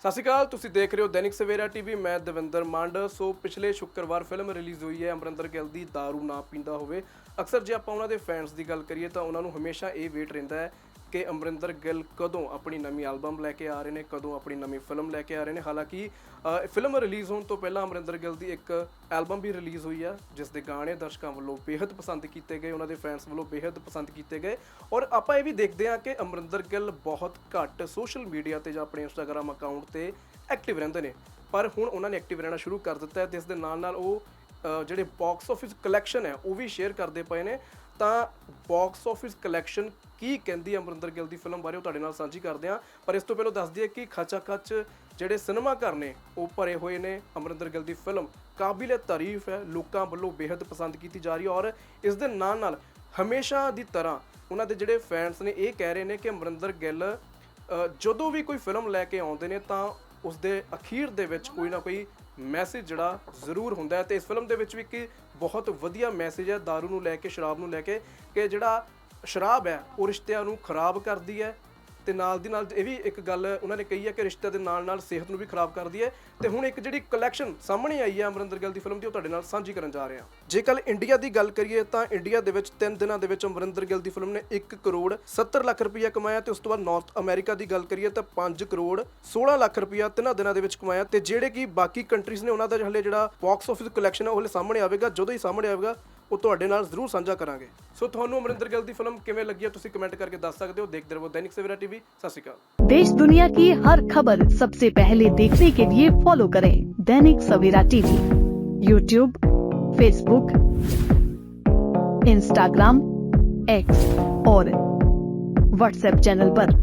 ਸਤਿ ਸ਼੍ਰੀ ਅਕਾਲ, ਤੁਸੀਂ ਦੇਖ ਰਹੇ ਹੋ ਦੈਨਿਕ ਸਵੇਰਾ ਟੀਵੀ, ਮੈਂ ਦਵਿੰਦਰ ਮੰਡ। ਸੋ ਪਿਛਲੇ ਸ਼ੁੱਕਰਵਾਰ ਫਿਲਮ ਰਿਲੀਜ਼ ਹੋਈ ਹੈ, ਅਮਰਿੰਦਰ ਗਿੱਲ ਦੀ दारू ਨਾ ਪੀਂਦਾ ਹੋਵੇ। ਅਕਸਰ ਜੇ ਆਪਾਂ ਉਹਨਾਂ ਦੇ ਫੈਨਸ ਦੀ ਗੱਲ ਕਰੀਏ ਤਾਂ ਉਹਨਾਂ ਨੂੰ ਹਮੇਸ਼ਾ ਇਹ ਵੇਟ ਰਹਿੰਦਾ ਹੈ ਕਿ ਅਮਰਿੰਦਰ ਗਿੱਲ ਕਦੋਂ ਆਪਣੀ ਨਵੀਂ ਐਲਬਮ ਲੈ ਕੇ ਆ ਰਹੇ ਨੇ, ਕਦੋਂ ਆਪਣੀ ਨਵੀਂ ਫਿਲਮ ਲੈ ਕੇ ਆ ਰਹੇ ਨੇ। ਹਾਲਾਂਕਿ ਫਿਲਮ ਰਿਲੀਜ਼ ਹੋਣ ਤੋਂ ਪਹਿਲਾਂ ਅਮਰਿੰਦਰ ਗਿੱਲ ਦੀ ਇੱਕ ਐਲਬਮ ਵੀ ਰਿਲੀਜ਼ ਹੋਈ ਆ, ਜਿਸ ਦੇ ਗਾਣੇ ਦਰਸ਼ਕਾਂ ਵੱਲੋਂ ਬੇਹੱਦ ਪਸੰਦ ਕੀਤੇ ਗਏ, ਉਹਨਾਂ ਦੇ ਫੈਨਸ ਵੱਲੋਂ ਬੇਹੱਦ ਪਸੰਦ ਕੀਤੇ ਗਏ। ਔਰ ਆਪਾਂ ਇਹ ਵੀ ਦੇਖਦੇ ਹਾਂ ਕਿ ਅਮਰਿੰਦਰ ਗਿੱਲ ਬਹੁਤ ਘੱਟ ਸੋਸ਼ਲ ਮੀਡੀਆ ਤੇ ਜਾਂ ਆਪਣੇ ਇੰਸਟਾਗ੍ਰam ਅਕਾਊਂਟ ਤੇ ਐਕਟਿਵ ਰਹਿੰਦੇ ਨੇ। ਪਰ ਹੁਣ ਉਹਨਾਂ ਨੇ ਐਕਟਿਵ ਰਹਿਣਾ ਸ਼ੁਰੂ ਕਰ ਦਿੱਤਾ ਹੈ, ਤੇ ਇਸ ਦੇ ਨਾਲ ਨਾਲ ਉਹ ਜਿਹੜੇ ਬਾਕਸ ਆਫਿਸ ਕਲੈਕਸ਼ਨ ਹੈ, ਉਹ ਵੀ ਸ਼ੇਅਰ ਕਰਦੇ ਪਏ ਨੇ। ਤਾਂ ਬਾਕਸ ਆਫਿਸ ਕਲੈਕਸ਼ਨ ਕੀ ਕਹਿੰਦੀ ਅਮਰਿੰਦਰ ਗਿੱਲ ਦੀ ਫਿਲਮ ਬਾਰੇ ਉਹ ਤੁਹਾਡੇ ਨਾਲ ਸਾਂਝੀ ਕਰਦੇ ਹਾਂ। ਪਰ ਇਸ ਤੋਂ ਪਹਿਲਾਂ ਦੱਸ ਦਈਏ ਕਿ ਖਚਾ ਖੱਚ ਜਿਹੜੇ ਸਿਨੇਮਾ ਘਰ ਨੇ, ਉਹ ਭਰੇ ਹੋਏ ਨੇ ਅਮਰਿੰਦਰ ਗਿੱਲ ਦੀ ਫਿਲਮ। ਕਾਬਿਲੇ ਤਾਰੀਫ ਹੈ, ਲੋਕਾਂ ਵੱਲੋਂ ਬੇहद ਪਸੰਦ ਕੀਤੀ ਜਾ ਰਹੀ ਹੈ ਔਰ ਇਸ ਦੇ ਨਾਲ ਨਾਲ ਹਮੇਸ਼ਾ ਦੀ ਤਰ੍ਹਾਂ ਉਹਨਾਂ ਦੇ ਜਿਹੜੇ ਫੈਨਸ ਨੇ, ਇਹ ਕਹਿ ਰਹੇ ਨੇ ਕਿ ਅਮਰਿੰਦਰ ਗਿੱਲ ਜਦੋਂ ਵੀ ਕੋਈ ਫਿਲਮ ਲੈ ਕੇ ਆਉਂਦੇ ਨੇ ਤਾਂ ਉਸ ਦੇ ਅਖੀਰ ਦੇ ਵਿੱਚ ਕੋਈ ਨਾ ਕੋਈ ਮੈਸੇਜ ਜਿਹੜਾ ਜ਼ਰੂਰ ਹੁੰਦਾ ਹੈ ਤੇ ਇਸ ਫਿਲਮ ਦੇ ਵਿੱਚ ਵੀ ਇੱਕ ਬਹੁਤ ਵਧੀਆ ਮੈਸੇਜ ਹੈ, दारू ਨੂੰ ਲੈ ਕੇ, ਸ਼ਰਾਬ ਨੂੰ ਲੈ ਕੇ, ਕਿ ਜਿਹੜਾ ਸ਼ਰਾਬ ਹੈ, ਉਹ ਰਿਸ਼ਤਿਆਂ ਨੂੰ ਖਰਾਬ ਕਰਦੀ ਹੈ ਤੇ ਨਾਲ ਦੀ ਨਾਲ ਇਹ ਵੀ ਇੱਕ ਗੱਲ ਉਹਨਾਂ ਨੇ ਕਹੀ ਹੈ ਕਿ ਰਿਸ਼ਤੇ ਦੇ ਨਾਲ ਨਾਲ ਸਿਹਤ ਨੂੰ ਵੀ ਖਰਾਬ ਕਰਦੀ ਹੈ ਤੇ ਹੁਣ ਇੱਕ ਜਿਹੜੀ ਕਲੈਕਸ਼ਨ ਸਾਹਮਣੇ ਆਈ ਹੈ ਅਮਰਿੰਦਰ ਗਿੱਲ ਦੀ ਫਿਲਮ ਦੀ, ਉਹ ਤੁਹਾਡੇ ਨਾਲ ਸਾਂਝੀ ਕਰਨ ਜਾ ਰਹੇ। ਹਾਂ ਜੇ ਇੰਡੀਆ ਦੀ ਗੱਲ ਕਰੀਏ ਤਾਂ ਇੰਡੀਆ ਦੇ ਵਿੱਚ 3 ਦਿਨਾਂ ਦੇ ਵਿੱਚ ਅਮਰਿੰਦਰ ਗਿੱਲ ਦੀ ਫਿਲਮ ਨੇ 1 ਕਰੋੜ 70 ਲੱਖ ਰੁਪਇਆ ਕਮਾਇਆ ਤੇ ਉਸ ਤੋਂ ਬਾਅਦ ਨਾਰਥ ਅਮਰੀਕਾ ਦੀ ਗੱਲ ਕਰੀਏ ਤਾਂ 5 ਕਰੋੜ 16 ਲੱਖ ਰੁਪਇਆ ਤਿੰਨਾਂ ਦਿਨਾਂ ਦੇ ਵਿੱਚ ਕਮਾਇਆ ਤੇ ਜਿਹੜੇ ਕਿ ਬਾਕੀ ਕੰਟਰੀਜ਼ ਨੇ ਉਹਨਾਂ ਦਾ ਹਲੇ ਜਿਹੜਾ ਬਾਕਸ ਆਫਿਸ ਕਲੈਕਸ਼ਨ ਹੈ, ਉਹ ਹਲੇ ਸਾਹਮਣੇ ਆਵੇਗਾ, ਜਦੋਂ ਹੀ ਸਾਹਮਣੇ ਆਵੇਗਾ ਉਹ ਤੁਹਾਡੇ ਨਾਲ ਜ਼ਰੂਰ ਸਾਂਝਾ ਕਰਾਂਗੇ ਸੋ ਤੁਹਾਨੂੰ ਅਮਰਿੰਦਰ ਗਿੱਲ ਦੀ ਫਿਲਮ ਕਿਵੇਂ ਲੱਗੀ ਹੈ ਤੁਸੀਂ ਕਮੈਂਟ ਕਰਕੇ ਦੱਸ ਸਕਦੇ ਹੋ ਦੇਖਦੇ ਰਹੋ ਦੈਨਿਕ ਸਵੇਰਾ ਟੀਵੀ ਸਤਿ ਸ਼੍ਰੀ ਅਕਾਲ देश दुनिया की हर खबर सबसे पहले देखने के लिए फॉलो करें Dainik Savera TV YouTube Facebook Instagram X और व्हाट्सएप चैनल पर।